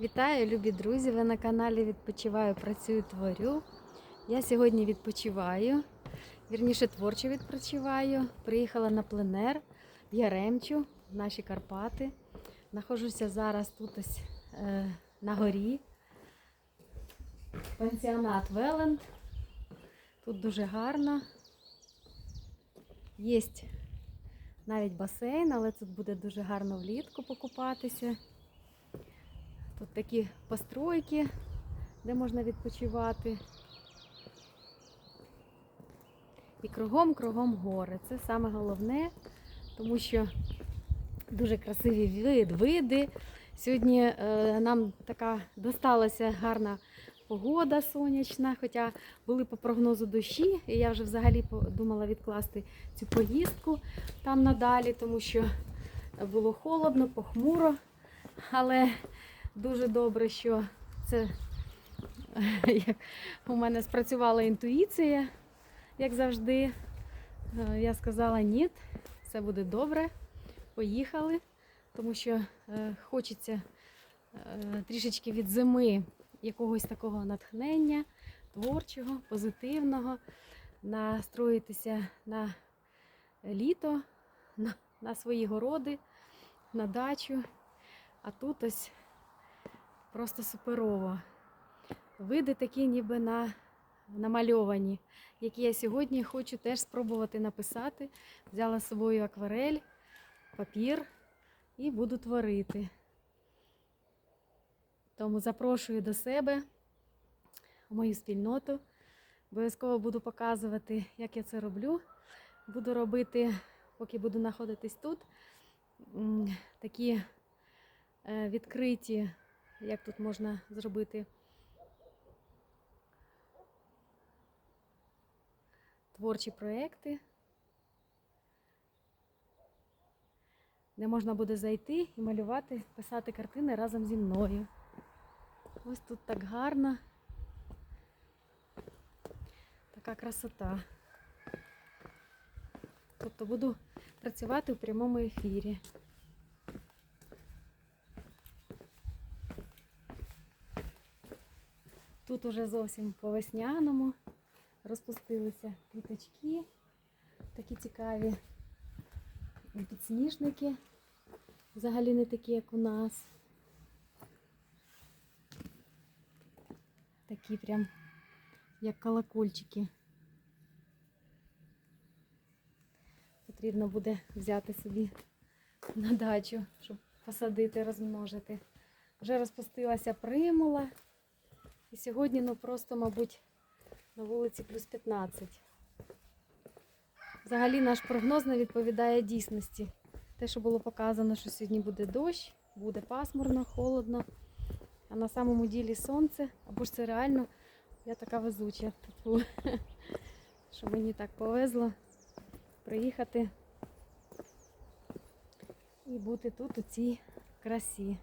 Вітаю, любі друзі! Ви на каналі Відпочиваю, працюю, творю. Я сьогодні відпочиваю, вірніше творчо відпочиваю. Приїхала на пленер в Яремчу, в наші Карпати. Нахожуся зараз тут ось е, на горі. Пансіонат Веленд. Тут дуже гарно. Є навіть басейн, але тут буде дуже гарно влітку покупатися. Тут такі постройки, де можна відпочивати. І кругом-кругом гори. Це саме головне, тому що дуже красиві вид, види. Сьогодні е, нам така досталася гарна погода сонячна, хоча були по прогнозу дощі, і я вже взагалі думала відкласти цю поїздку там надалі, тому що було холодно, похмуро. Але дуже добре, що це у мене спрацювала інтуїція, як завжди. Е, Я сказала ні, все буде добре. Поїхали, тому що е, хочеться е, трішечки від зими якогось такого натхнення, творчого, позитивного, настроїтися на літо, на, на свої городи, на дачу. А тут ось просто суперово. Види такі ніби на, намальовані, які я сьогодні хочу теж спробувати написати. Взяла з собою акварель, папір і буду творити. Тому запрошую до себе у мою спільноту. Обов'язково буду показувати, як я це роблю. Буду робити, поки буду знаходитись тут, такі е, відкриті, як тут можна зробити творчі проекти, де можна буде зайти і малювати, писати картини разом зі мною. Ось тут так гарно. Така красота. Тобто буду працювати у прямому ефірі. Тут уже зовсім по весняному розпустилися квіточки, такі цікаві підсніжники, взагалі не такі, як у нас. Такі прям як колокольчики. Потрібно буде взяти собі на дачу, щоб посадити, розмножити. Вже розпустилася примула. І сьогодні, ну просто, мабуть, на вулиці плюс 15. Взагалі наш прогноз не відповідає дійсності. Те, що було показано, що сьогодні буде дощ, буде пасмурно, холодно, а на самому ділі сонце, або ж це реально, я така везуча, типу, що мені так повезло приїхати і бути тут у цій красі.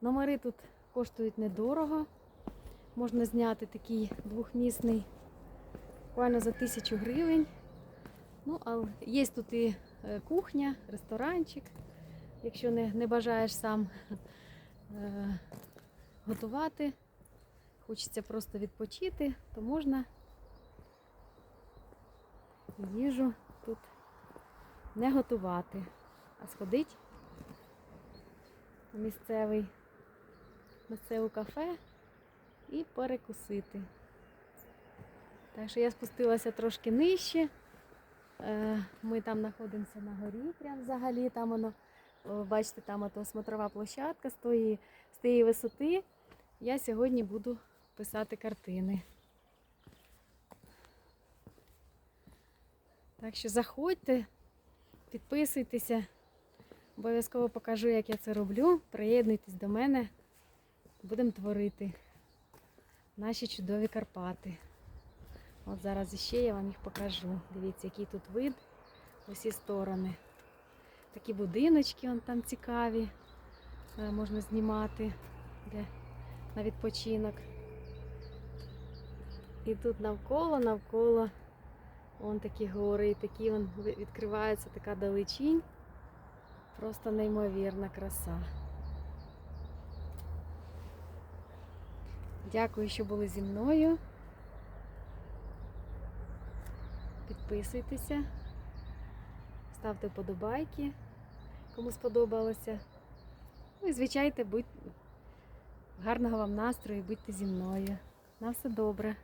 Номери тут коштують недорого. Можна зняти такий двохмісний буквально за тисячу гривень. Ну, але є тут і е, кухня, ресторанчик. Якщо не, не бажаєш сам е, готувати, хочеться просто відпочити, то можна їжу тут не готувати, а сходити в місцевий, місцеве кафе і перекусити. Так що я спустилася трошки нижче. Е, Ми там знаходимося на горі, прям взагалі. Там воно, бачите, там ото смотрова площадка з тої, з тієї висоти. Я сьогодні буду писати картини. Так що заходьте, підписуйтеся. Обов'язково покажу, як я це роблю. Приєднуйтесь до мене. Будемо творити наші чудові Карпати. От зараз іще я вам їх покажу. Дивіться, який тут вид усі сторони. Такі будиночки вон там цікаві. е, Можна знімати для, на відпочинок. І тут навколо, навколо вон такі гори, і такі вон відкривається така далечінь. Просто неймовірна краса. Дякую, що були зі мною. Підписуйтеся, ставте вподобайки, кому сподобалося. Ну і звичайно, будь... гарного вам настрою, будьте зі мною. На все добре.